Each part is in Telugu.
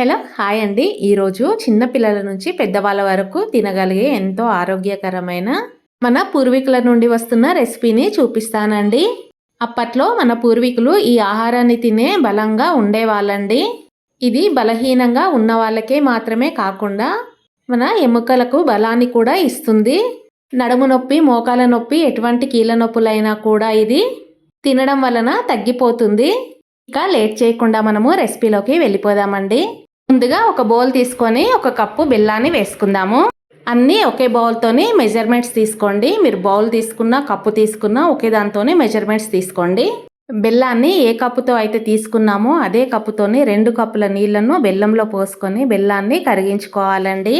హలో హాయ్ అండి. ఈరోజు చిన్న పిల్లల నుంచి పెద్దవాళ్ళ వరకు తినగలిగే ఎంతో ఆరోగ్యకరమైన మన పూర్వీకుల నుండి వస్తున్న రెసిపీని చూపిస్తానండి. అప్పట్లో మన పూర్వీకులు ఈ ఆహారాన్ని తినే బలంగా ఉండేవాళ్ళండి. ఇది బలహీనంగా ఉన్న వాళ్ళకే మాత్రమే కాకుండా మన ఎముకలకు బలాన్ని కూడా ఇస్తుంది. నడుము నొప్పి మోకాల నొప్పి ఎటువంటి కీళ్ళ నొప్పులైనా కూడా ఇది తినడం వలన తగ్గిపోతుంది. ఇక లేట్ చేయకుండా మనము రెసిపీలోకి వెళ్ళిపోదామండి. ముందుగా ఒక బౌల్ తీసుకొని ఒక కప్పు బెల్లాన్ని వేసుకుందాము. అన్నీ ఒకే బౌల్తోని మెజర్మెంట్స్ తీసుకోండి. మీరు బౌల్ తీసుకున్న కప్పు తీసుకున్న ఒకే దాంతోనే మెజర్మెంట్స్ తీసుకోండి. బెల్లాన్ని ఏ కప్పుతో అయితే తీసుకున్నామో అదే కప్పుతోని రెండు కప్పుల నీళ్ళను బెల్లంలో పోసుకొని బెల్లాన్ని కరిగించుకోవాలండి.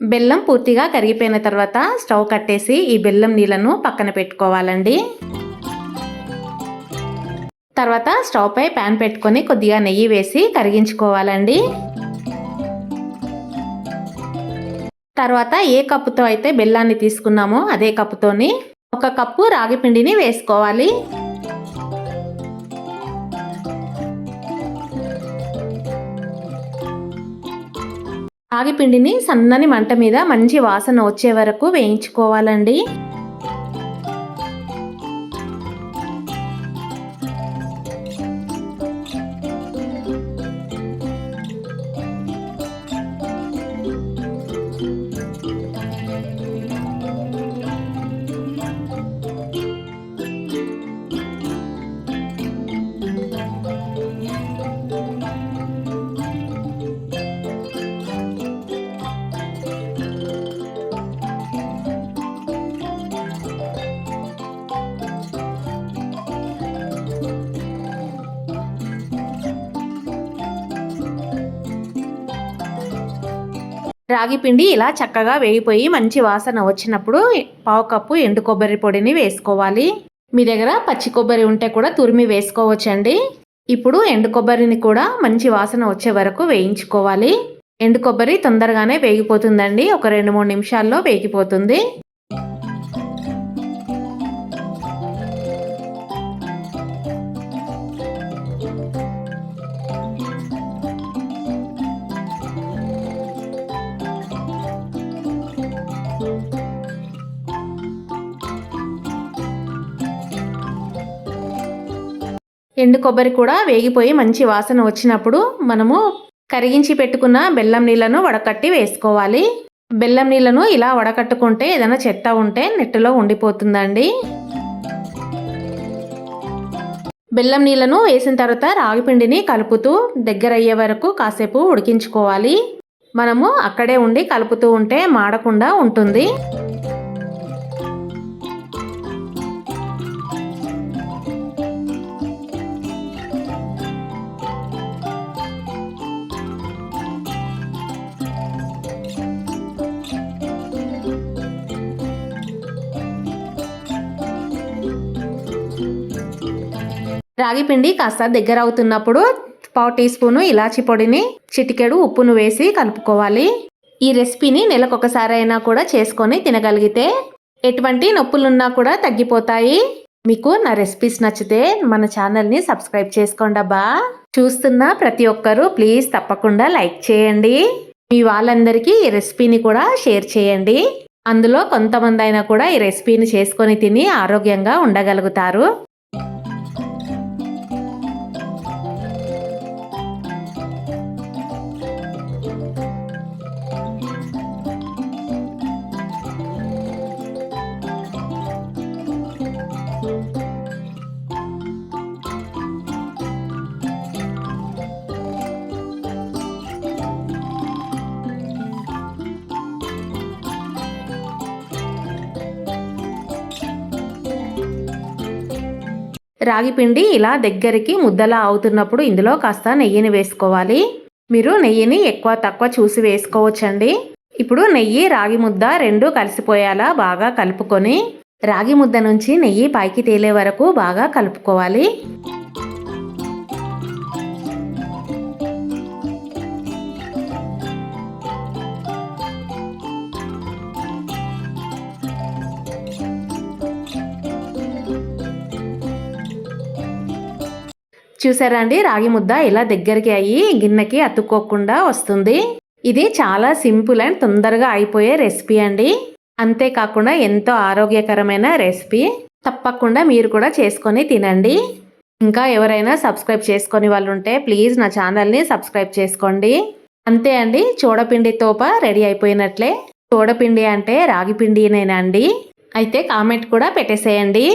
బెల్లం పూర్తిగా కరిగిపోయిన తర్వాత స్టవ్ కట్టేసి ఈ బెల్లం నీళ్ళను పక్కన పెట్టుకోవాలండి. తర్వాత స్టవ్ పై ప్యాన్ పెట్టుకొని కొద్దిగా నెయ్యి వేసి కరిగించుకోవాలండి. తర్వాత ఏ కప్పుతో అయితే బెల్లాన్ని తీసుకున్నామో అదే కప్పుతోని ఒక కప్పు రాగి పిండిని వేసుకోవాలి. రాగిపిండిని సన్నని మంట మీద మంచి వాసన వచ్చే వరకు వేయించుకోవాలండి. రాగి పిండి ఇలా చక్కగా వేగిపోయి మంచి వాసన వచ్చినప్పుడు పావు కప్పు ఎండు కొబ్బరి పొడిని వేసుకోవాలి. మీ దగ్గర పచ్చి కొబ్బరి ఉంటే కూడా తురిమి వేసుకోవచ్చండి. ఇప్పుడు ఎండు కొబ్బరిని కూడా మంచి వాసన వచ్చే వరకు వేయించుకోవాలి. ఎండు కొబ్బరి తొందరగానే వేగిపోతుందండి. ఒక రెండు మూడు నిమిషాల్లో వేగిపోతుంది. ఎండు కొబ్బరి కూడా వేగిపోయి మంచి వాసన వచ్చినప్పుడు మనము కరిగించి పెట్టుకున్న బెల్లం నీళ్ళను వడకట్టి వేసుకోవాలి. బెల్లం నీళ్ళను ఇలా వడకట్టుకుంటే ఏదైనా చెత్త ఉంటే నెట్టులో ఉండిపోతుందండి. బెల్లం నీళ్ళను వేసిన తర్వాత రాగిపిండిని కలుపుతూ దగ్గర అయ్యే వరకు కాసేపు ఉడికించుకోవాలి. మనము అక్కడే ఉండి కలుపుతూ ఉంటే మాడకుండా ఉంటుంది. రాగి పిండి కాస్త దగ్గర అవుతున్నప్పుడు పావు టీ స్పూను ఇలాచి పొడిని చిటికెడు ఉప్పును వేసి కలుపుకోవాలి. ఈ రెసిపీని నెలకొకసారి అయినా కూడా చేసుకొని తినగలిగితే ఎటువంటి నొప్పులున్నా కూడా తగ్గిపోతాయి. మీకు నా రెసిపీస్ నచ్చితే మన ఛానల్ని సబ్స్క్రైబ్ చేసుకోండి అబ్బా. చూస్తున్న ప్రతి ఒక్కరూ ప్లీజ్ తప్పకుండా లైక్ చేయండి. మీ వాళ్ళందరికీ ఈ రెసిపీని కూడా షేర్ చేయండి. అందులో కొంతమంది అయినా కూడా ఈ రెసిపీని చేసుకొని తిని ఆరోగ్యంగా ఉండగలుగుతారు. రాగిపిండి ఇలా దగ్గరికి ముద్దలా అవుతున్నప్పుడు ఇందులో కాస్త నెయ్యిని వేసుకోవాలి. మీరు నెయ్యిని ఎక్కువ తక్కువ చూసి వేసుకోవచ్చండి. ఇప్పుడు నెయ్యి రాగి ముద్ద రెండు కలిసిపోయేలా బాగా కలుపుకొని రాగి ముద్ద నుంచి నెయ్యి పైకి తేలే వరకు బాగా కలుపుకోవాలి. చూసారా అండి? రాగి ముద్ద ఇలా దగ్గరికి అయ్యి గిన్నెకి అతుక్కోకుండా వస్తుంది. ఇది చాలా సింపుల్ అండ్ తొందరగా అయిపోయే రెసిపీ అండి. అంతేకాకుండా ఎంతో ఆరోగ్యకరమైన రెసిపీ. తప్పకుండా మీరు కూడా చేసుకొని తినండి. ఇంకా ఎవరైనా సబ్స్క్రైబ్ చేసుకొని వాళ్ళు ఉంటే ప్లీజ్ నా ఛానల్ని సబ్స్క్రైబ్ చేసుకోండి. అంతే అండి చోడపిండి తోప రెడీ అయిపోయినట్లే. చూడపిండి అంటే రాగి పిండినేనా అండి అయితే కామెంట్ కూడా పెట్టేసేయండి.